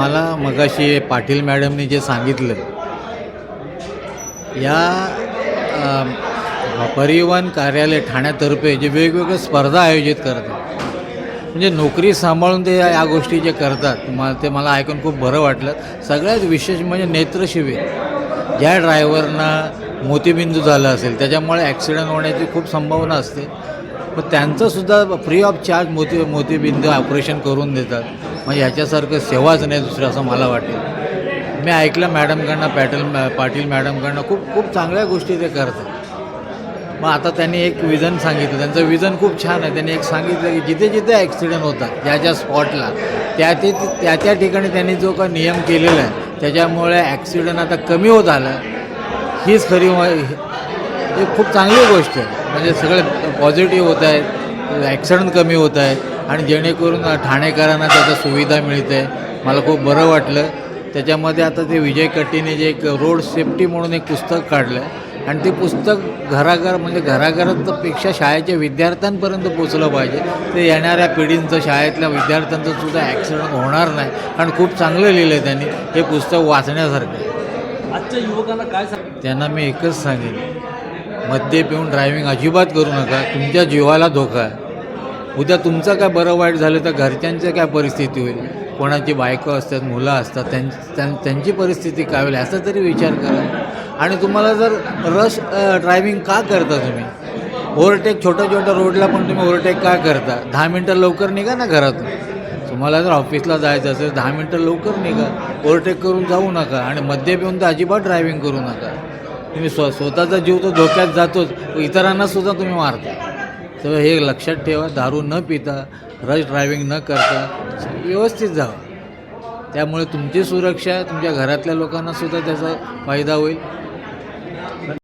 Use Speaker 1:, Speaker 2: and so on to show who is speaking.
Speaker 1: मगाशी पाटील मॅडमनी जे सांगितलं या परिवहन कार्यालय ठाण्यातर्फे जे वेगवेगळ्या स्पर्धा आयोजित करतात म्हणजे नोकरी सांभाळून ते या गोष्टी जे करतात मला ते मला ऐकून खूप बरं वाटलं. सगळ्यात विशेष म्हणजे नेत्रशिबिर ज्या ड्रायव्हरना मोतीबिंदू झाला असेल त्याच्यामुळे ॲक्सिडेंट होण्याची खूप संभावना असते. मग त्यांचंसुद्धा फ्री ऑफ चार्ज मोती मोतीबिंद ऑपरेशन करून देतात. मग ह्याच्यासारखं सेवाच नाही दुसरं असं मला वाटेल मी ऐकलं मॅडमकडनं पॅटल पाटील मॅडमकडनं खूप खूप चांगल्या गोष्टी ते करतात. मग आता त्यांनी एक विजन सांगितलं. त्यांचं विजन खूप छान आहे. त्यांनी एक सांगितलं की जिथे जिथे ॲक्सिडेंट होतात ज्या ज्या स्पॉटला त्या ते त्या त्या ठिकाणी त्यांनी जो का नियम केलेला आहे त्याच्यामुळे ॲक्सिडेंट आता कमी होत आलं. हीच खरी ही खूप चांगली गोष्ट आहे. म्हणजे सगळे पॉझिटिव्ह होत आहेत ॲक्सिडेंट कमी होत आहेत आणि जेणेकरून ठाणेकरांना त्याचा सुविधा मिळते. मला खूप बरं वाटलं. त्याच्यामध्ये आता ते विजय कट्टीने जे एक रोड सेफ्टी म्हणून एक पुस्तक काढलं आहे आणि ते पुस्तक घराघर म्हणजे घराघरातपेक्षा शाळेच्या विद्यार्थ्यांपर्यंत पोचलं पाहिजे. ते येणाऱ्या पिढींचं शाळेतल्या विद्यार्थ्यांचं सुद्धा ॲक्सिडेंट होणार नाही कारण खूप चांगलं लिहिलं आहे त्यांनी हे पुस्तक वाचण्यासारखं आहे.
Speaker 2: आजच्या युवकांना काय सांग
Speaker 1: त्यांना मी एकच सांगेन. मद्य पिऊन ड्रायव्हिंग अजिबात करू नका. तुमच्या जीवाला धोका आहे. उद्या तुमचं काय बरं वाईट झालं तर घरच्यांची काय परिस्थिती होईल? कोणाची बायको असतात मुलं असतात त्यां त्यां- त्यांची परिस्थिती काय होईल? याचा तरी विचार करा. आणि तुम्हाला जर रश ड्रायव्हिंग का करता तुम्ही? ओव्हरटेक छोट्या छोट्या रोडला पण तुम्ही ओव्हरटेक का करता? दहा मिनटं लवकर निघा ना घरातून. तुम्हाला जर ऑफिसला जायचं असेल दहा मिनटं लवकर निघा. ओव्हरटेक करून जाऊ नका. आणि मद्य पिऊन तर अजिबात ड्रायव्हिंग करू नका. तुम्ही स्व स्वतःचा जीव तो धोक्यात जातोच इतरांना सुद्धा तुम्ही मारता. तर हे लक्षात ठेवा दारू न पिता रश ड्रायव्हिंग न करता व्यवस्थित जावं. त्यामुळे तुमची सुरक्षा तुमच्या घरातल्या लोकांना सुद्धा त्याचा फायदा होईल.